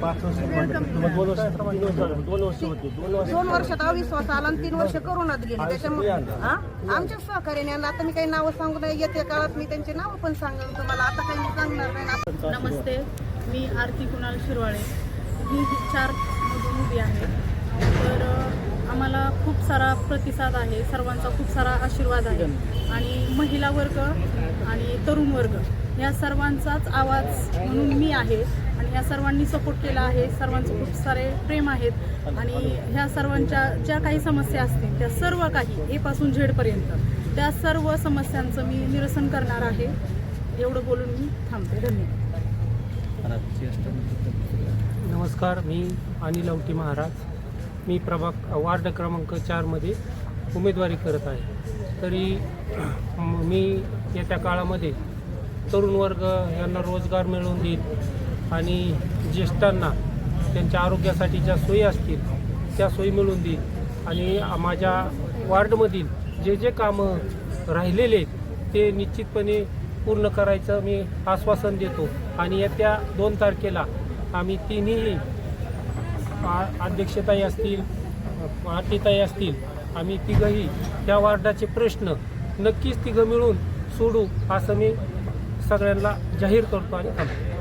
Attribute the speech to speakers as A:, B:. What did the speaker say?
A: पाच वर्ष तुम्हाला दोन वर्ष तीन वर्ष. झाले. दोन वर्ष होते. दोन वर्ष
B: दोन वर्षात अविश्वास आला आणि तीन वर्ष करोनात गेली. त्याच्यामुळे हा? आमच्या सहकार्याने. आता मी काही नावं सांगू नाही. येत्या काळात मी त्यांची नावं पण सांगेन तुम्हाला. आता काही मी सांगणार नाही.
C: नमस्ते. मी आरती कुणाल शिरवाळे. मी चार मधून उभी आहे तर अ, आम्हाला खूप सारा प्रतिसाद आहे. सर्वांचा खूप सारा आशीर्वाद आहे. आणि महिला वर्ग आणि तरुण वर्ग या सर्वांचाच आवाज म्हणून मी आहे. आणि ह्या सर्वांनी सपोर्ट केला आहे. सर्वांचे खूप सारे प्रेम आहेत. आणि ह्या सर्वांच्या ज्या काही समस्या असतील त्या सर्व काही ए पासून झेडपर्यंत त्या सर्व समस्यांचं मी निरसन करणार आहे. एवढं बोलून मी थांबते. धन्यवाद.
D: नमस्कार मी अनिल अवटी महाराज. मी प्रभाग वार्ड क्रमांक चारमध्ये उमेदवारी करत आहे. तरी मी येत्या काळामध्ये तरुण वर्ग यांना रोजगार मिळवून देईल आणि ज्येष्ठांना त्यांच्या आरोग्यासाठी ज्या सोयी असतील त्या सोयी मिळवून देईल आणि माझ्या वार्डमधील जे जे कामं राहिलेले आहेत ते निश्चितपणे पूर्ण करायचं मी आश्वासन देतो. आणि येत्या दोन तारखेला आम्ही तिन्ही आ- असतील आटीताई असतील आम्ही तिघंही त्या वार्डाचे प्रश्न नक्कीच तिघं मिळून सोडू असं मी सगळ्यांना जाहीर करतो आणि थांबतो.